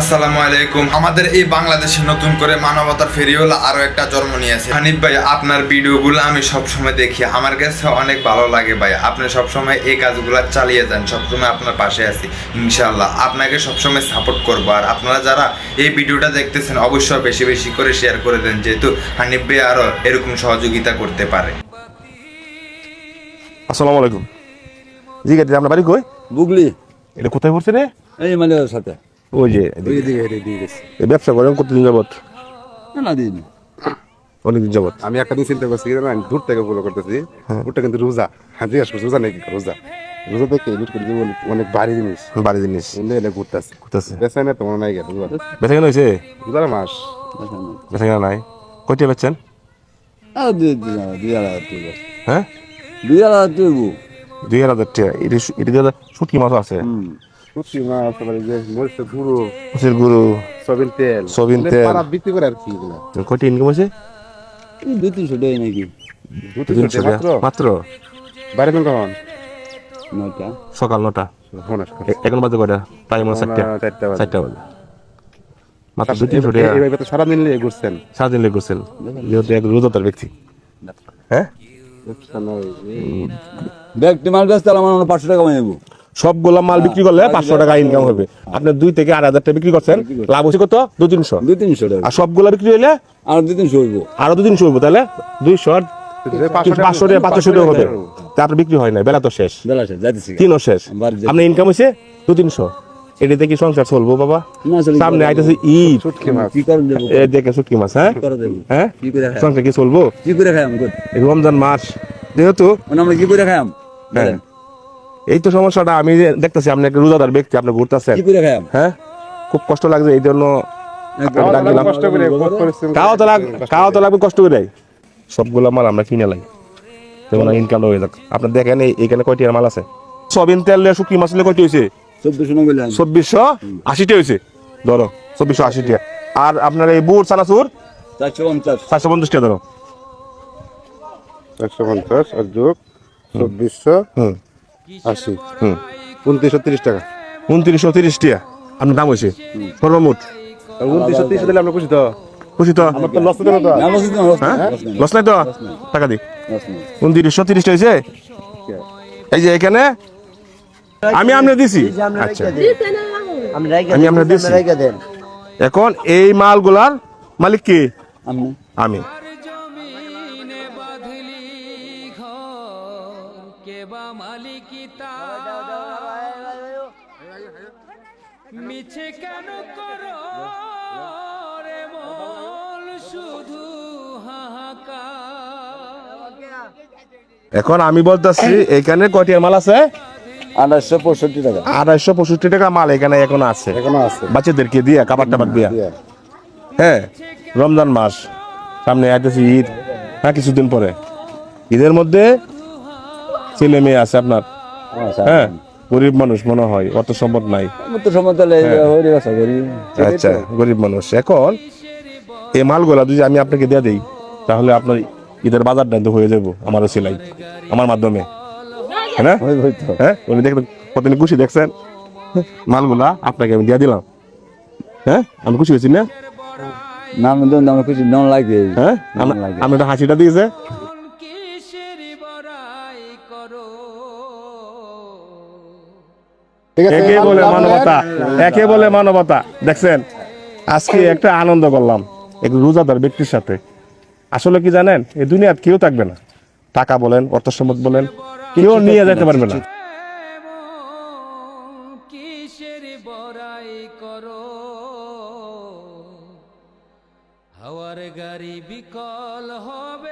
আসসালামু আলাইকুম। আমাদের এই বাংলাদেশে নতুন করে মানবতার ফেরিওয়ালা আরও একটা জন্ম নিয়েছে হানিফ ভাই আপনার ভিডিওগুলো আমি সবসময় দেখি। আমার কাছে অনেক ভালো লাগে ভাই। আপনি সবসময় এই কাজগুলো চালিয়ে যান। সবসময় আপনার পাশে আছি। ইনশাল্লাহ আপনাকে সবসময় সাপোর্ট করব। আর আপনারা যারা এই ভিডিওটা দেখতেছেন অবশ্যই বেশি বেশি করে শেয়ার করে দেন। যেহেতু হানিফ ভাই আরও এরকম সহযোগিতা করতে পারে। আসসালামু আলাইকুম। জি গাড়ি আপনার বাড়ি কই? বুগলি এটা কোথায় পড়ছে রে? এই মালের সাথে। ওই যে ব্যবসা করেন কতদিন যাবত না দিন। অনেকদিন যাবত আমি একটা দিন চিন্তা করছি না আমি দূর থেকে ফলো করতেছি। ওটা কিন্তু রোজা। হ্যাঁ জিজ্ঞাসা করছি রোজা নাকি রোজা? রোজা থেকে লুট করে দিব অনেক ভারী জিনিস। বাড়ি জিনিস। এলে এলে ঘুরতেছে। ঘুরতেছে। বেসে না তোমার নাই গেল বেচা কেন হয়েছে? রোজার মাস। বেচা কেন নাই। কয়টা বেচছেন? দুই তুই হ্যাঁ? দুই তুই দুই হাজার টাকা। এটা শুটকি মাছ আছে। সত্যি মাছ তারপরে যে মরিচের গুঁড়ো সবিন তেল। সয়াবিন এগুলো তেল। পাড়া বিক্রি করে আর কি এগুলো। ইনকাম হয়েছে দুই তিনশো টাকা নাকি? দু তিনশো মাত্র? মাত্র? বাইরে কোন কখন? নয়টা। সকাল নটা। এখন বাজে কয়টা? মনে চারটা। চারটা বাজে। মাত্র দুই তিনশো টাকা সারাদিন নিয়ে ঘুরছেন। সারাদিন লেগে করছেন যেহেতু এক রোজাদার ব্যক্তি। হ্যাঁ? ব্যাগটি মাল ব্যস্ত আমার মনে পাঁচশো টাকা নেব সবগুলা মাল বিক্রি করলে পাঁচশো টাকা ইনকাম হবে। আপনি দুই থেকে আড়াই হাজার টাকা বিক্রি করছেন লাভ হচ্ছে কত? দু তিনশো। দুই তিনশো টাকা। আর সবগুলা বিক্রি হইলে? আর দুই তিনশো হইব। আরও দু তিনশো হইব তাহলে? দুইশো আর পাঁচশো টাকা পাঁচশো টাকা হবে। তারপর বিক্রি হয় না বেলা তো শেষ। বেলা শেষ তিনও শেষ। আপনার ইনকাম হয়েছে? দু তিনশো। এটাতে কি সংসার চলবো বাবা। সামনে আইতেছে ঈদ। মাছ। কি করে দেবো? এ দেখে শুটকি মাছ হ্যাঁ? কি করে দেবো? হ্যাঁ? কি করে খাই? সংসার কি চলবো? কি করে খাই রমজান মাস। যেহেতু মানে আমরা কি করে খাই? হ্যাঁ। এই তো সমস্যাটা আমি যে দেখতেছি আপনি একটা রোজাদার ব্যক্তি আপনি ঘুরতেছেন। কি হ্যাঁ? খুব কষ্ট লাগছে এই জন্য খাওয়া তো লাগ খাওয়া তো লাগবে কষ্ট করে সবগুলো মাল আমরা কিনে লাই। যেমন ইনকাম হয়ে যাক। আপনার দেখেন এই- এইখানে কয়টি মাল আছে? সবিন তেল দিয়ে শুকি মাছ কয়টি হয়েছে চব্বিশশো আশিটি হয়েছে ধরো চব্বিশশো আশিটি। আর আপনার এই বুট চানাচুর? চারশো পঞ্চাশ। চারশো পঞ্চাশ টাকা ধরো। একশো পঞ্চাশ আর যোগ চব্বিশশো। হুম। আশি। হুম। উনত্রিশশো তিরিশ টাকা। উনত্রিশশো তিরিশ টাকা আপনার দাম হয়েছে? সর্বমোট। উনত্রিশশো তিরিশ দিলে আমরা খুশি তো? খুশি তো? আমার তো লস লস হ্যাঁ নেই। তো? টাকা দি উনত্রিশশো তিরিশ হয়েছে? এই যে এখানে। আমি আপনার দিছি। আচ্ছা। আমি আপনার দিছি। এখন এই মালগুলার মালিক কে? আমি। জমিনে বাঁধলি ঘর কেবা মালিকি মিছে কেন করো রে মন শুধু এখন আমি বলতেছি এখানে কয়টি মাল আছে? আঠাশশো পঁয়ষট্টি টাকা। আড়াইশো পঁয়ষট্টি টাকা মাল এখানে এখনও আছে। এখনও আছে। বাচ্চাদেরকে দিয়া। দিয়া। হ্যাঁ রমজান মাস। সামনে আইতেছে ঈদ হ্যাঁ কিছুদিন পরে। ঈদের মধ্যে ছেলে মেয়ে আছে আপনার? হ্যাঁ গরিব মানুষ মনে হয় অত সম্পদ নাই। করি আচ্ছা গরিব মানুষ। এখন এই মালগুলা যদি আমি আপনাকে দিয়ে দিই তাহলে আপনার ঈদের বাজারটা তো হয়ে যাব আমারও সেলাই আমার মাধ্যমে। হ্যাঁ হ্যাঁ উনি দেখবেন কতদিন খুশি দেখছেন মালগুলা আপনাকে আমি দিয়ে দিলাম। হ্যাঁ আমি খুশি হয়েছি না? নাম খুশি নাম লাগে। হ্যাঁ হাসিটা দিয়েছে। ঠিক আছে? একে বলে মানবতা একে বলে মানবতা। দেখছেন? আজকে একটা আনন্দ করলাম এক রোজাদার ব্যক্তির সাথে। আসলে কি জানেন এই দুনিয়ার কেউ থাকবে না। টাকা বলেন অর্থ সম্পদ বলেন কেউ নিয়ে যেতে পারবে না। কিসের বড়াই করো? হাওয়ার গাড়ি বিকল হবে